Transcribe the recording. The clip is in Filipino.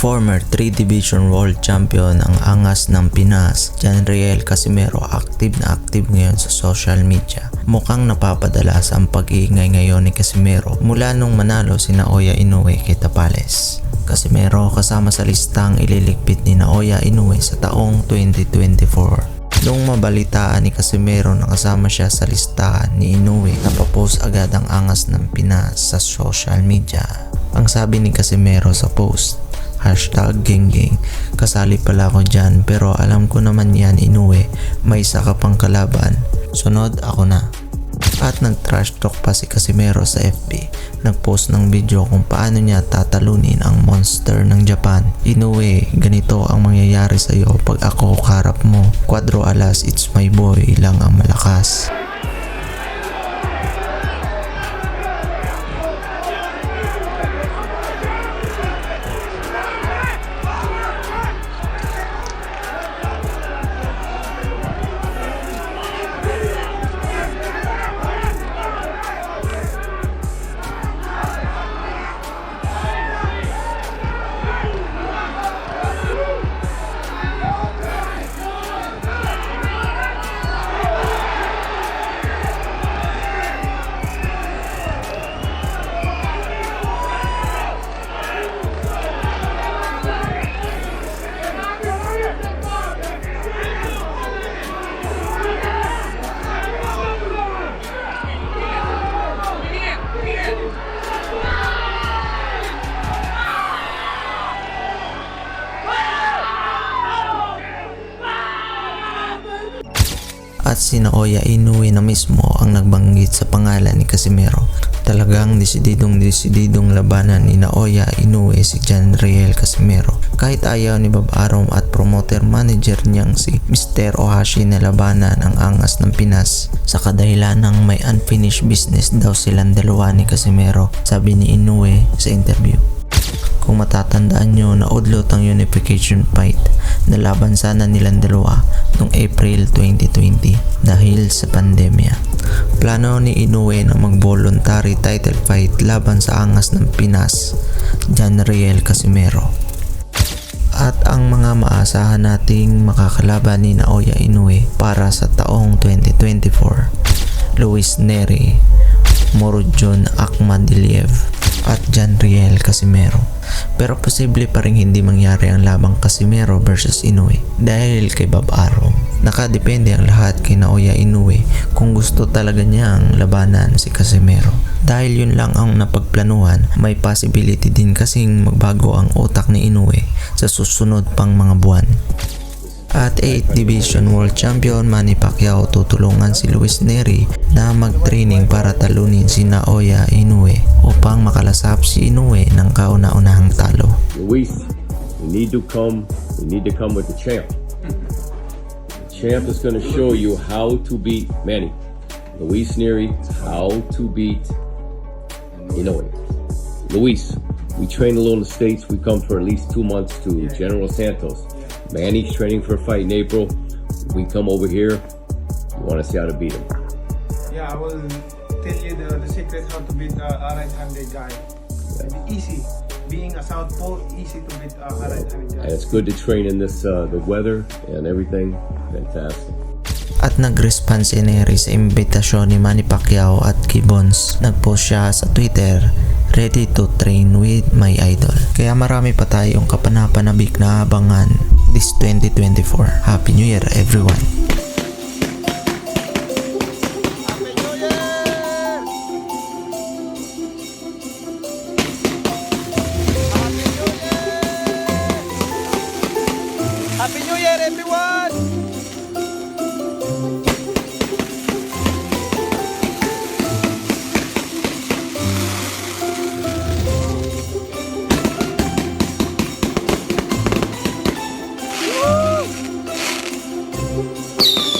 Former 3 Division World Champion ang angas ng Pinas, Janriel Casimero active na active ngayon sa social media. Mukhang napapadalas ang pag-iingay ngayon ni Casimero mula nung manalo si Naoya Inoue kay Tapales. Casimero kasama sa listang ililigpit ni Naoya Inoue sa taong 2024. Nung mabalitaan ni Casimero na kasama siya sa listahan ni Inoue, napapost agad ang angas ng Pinas sa social media. Ang sabi ni Casimero sa post, Hashtag genggeng. Kasali pala ako dyan pero alam ko naman yan inuwi. May isa ka pang kalaban. Sunod ako na. At nag-trash talk pa si Casimero sa FB. Nag-post ng video kung paano niya tatalunin ang monster ng Japan. Inuwi, ganito ang mangyayari sa'yo pag ako karap mo. Quadro alas, it's my boy lang ang malakas. At si Naoya Inoue na mismo ang nagbanggit sa pangalan ni Casimero. Talagang desididong desididong labanan ni Naoya Inoue si John Riel Casimero. Kahit ayaw ni Bob Arum at promoter manager niyang si Mr. Ohashi na labanan ang angas ng Pinas sa kadahilan ng may unfinished business daw silang dalawa ni Casimero sabi ni Inoue sa interview. Kung matatandaan nyo na udlot ang unification fight na laban sana nilang dalawa noong April 2020 dahil sa pandemya. Plano ni Inoue na mag-voluntary title fight laban sa angas ng Pinas, John Riel Casimero. At ang mga maasahan nating makakalaban ni Naoya Inoue para sa taong 2024, Luis Neri, Morjon Akhmadiliev at John Riel Casimero. Pero posible pa rin hindi mangyari ang labang Casimero versus Inoue dahil kay Bob Arum. Nakadepende ang lahat kay Naoya Inoue kung gusto talaga niyang labanan si Casimero. Dahil yun lang ang napagplanuhan, may possibility din kasing magbago ang utak ni Inoue sa susunod pang mga buwan. At 8th Division World Champion Manny Pacquiao tutulungan si Luis Neri na mag-training para talunin si Naoya Inoue upang makalasap si Inoue ng kauna-unahang talo. Luis, you need to come. You need to come with the champ. The champ is going to show you how to beat Manny. Luis Neri, how to beat Inoue. Luis, we train a little in the States. We come for at least two months to General Santos. Manny's training for a fight in April. We come over here. You want to see how to beat him. Yeah, I will tell you the, the secret how to beat uh, a right-handed guy. Easy. Being a southpaw, easy to beat uh, a right-handed And guy. it's good to train in this, uh, the weather and everything. Fantastic. At nag-respond si Neri sa imbitasyon ni Manny Pacquiao at Gibbons. Nag-post siya sa Twitter, ready to train with my idol. Kaya marami pa tayong kapanapanabik na abangan this 2024. Happy New Year everyone! you.